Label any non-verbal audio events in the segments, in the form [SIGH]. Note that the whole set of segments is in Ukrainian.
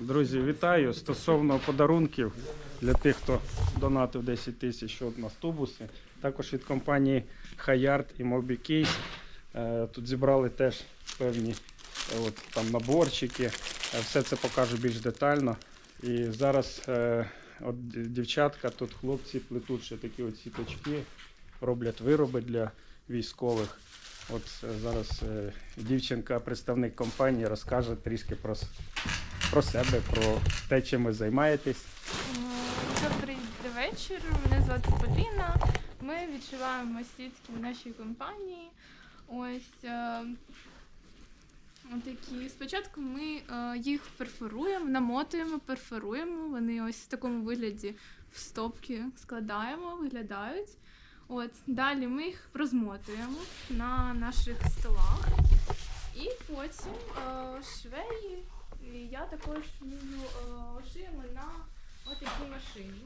Друзі, вітаю. Стосовно подарунків для тих, хто донатив 10 тисяч от на тубуси. Також від компанії Hayard і MobiCase. Е, Тут зібрали теж певні е, от, там, наборчики. Е, Все це покажу більш детально. І зараз от дівчатка, тут хлопці плетуть ще такі от сіточки, роблять вироби для військових. От зараз дівчинка, представник компанії, розкаже трішки про, про себе, про те, чим ви займаєтесь. Добрий вечір. Мене звати Поліна. Ми відшиваємо сітки в нашій компанії. Ось е, такі. Спочатку ми е, їх перфоруємо, намотуємо, перфоруємо. Вони ось в такому вигляді в стопки складаємо, виглядають. От далі ми їх розмотуємо на наших столах. І потім е, швеї, і я також вмію е, шиємо на отакій машині.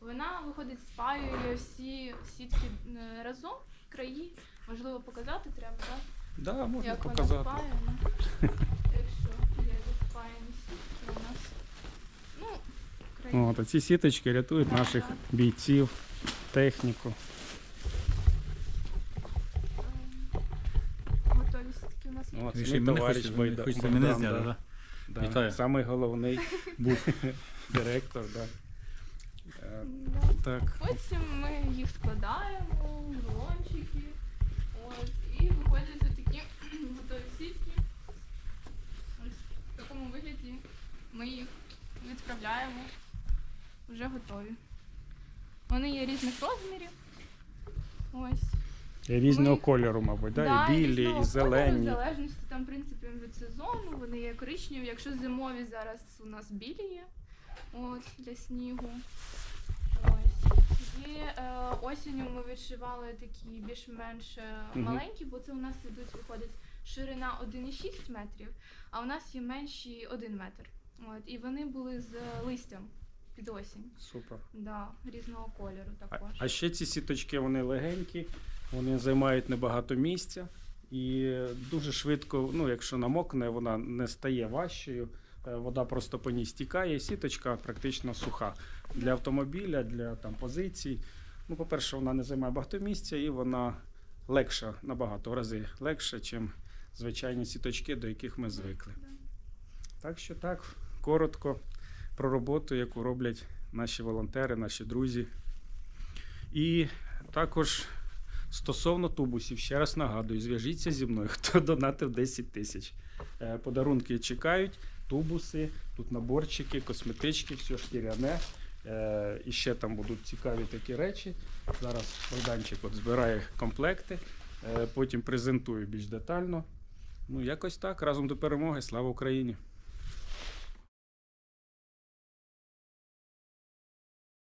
Вона виходить, спаює всі сітки е, разом, краї. Можливо, показати треба, так? Да, можна Як вона показати. спаяна. Якщо є запаяні сітки у нас. Ну, краї. От, а ці сіточки рятують Так, наших так. бійців, техніку. Ем, Готові сітки у нас є. От, мій мене товариш зняти, да. Да, Вітаю. Самий головний був директор. Да. Е, Так. Потім ми їх складаємо в рулончики. От, і виходять такі готові сітки. Ось в такому вигляді ми їх відправляємо. Вже готові. Вони є різних розмірів. Ось. Різного Ми- кольору, мабуть, да? Да, і білі, різного і кольору, зелені. В залежності там, в принципі, від сезону, вони є коричневі. Якщо зимові зараз у нас білі є от, для снігу. Ось. І е, осінню ми відшивали такі більш-менш е, Мгм. маленькі, бо це у нас ідуть, виходить ширина 1,6 метрів, а у нас є менші 1 метр. От, і вони були з листям під осінь. Супер. Да, різного кольору також. а ще ці сіточки вони легенькі, вони займають небагато місця і дуже швидко, ну якщо намокне, вона не стає важчою. е, Вода просто по ній стікає, і сіточка практично суха. Для автомобіля, для там, позицій. Ну, по-перше, вона не займає багато місця і вона легша, набагато в рази легша, ніж звичайні сіточки, до яких ми звикли. Так що так, коротко про роботу, яку роблять наші волонтери, наші друзі. І також стосовно тубусів, ще раз нагадую, зв'яжіться зі мною, [LAUGHS] хто донатив 10 тисяч. Е, Подарунки чекають, тубуси, тут наборчики, косметички, все шкіряне. Е, І ще там будуть цікаві такі речі. Зараз Богданчик от збирає комплекти, е, потім презентую більш детально. Ну, якось так. Разом до перемоги. Слава Україні!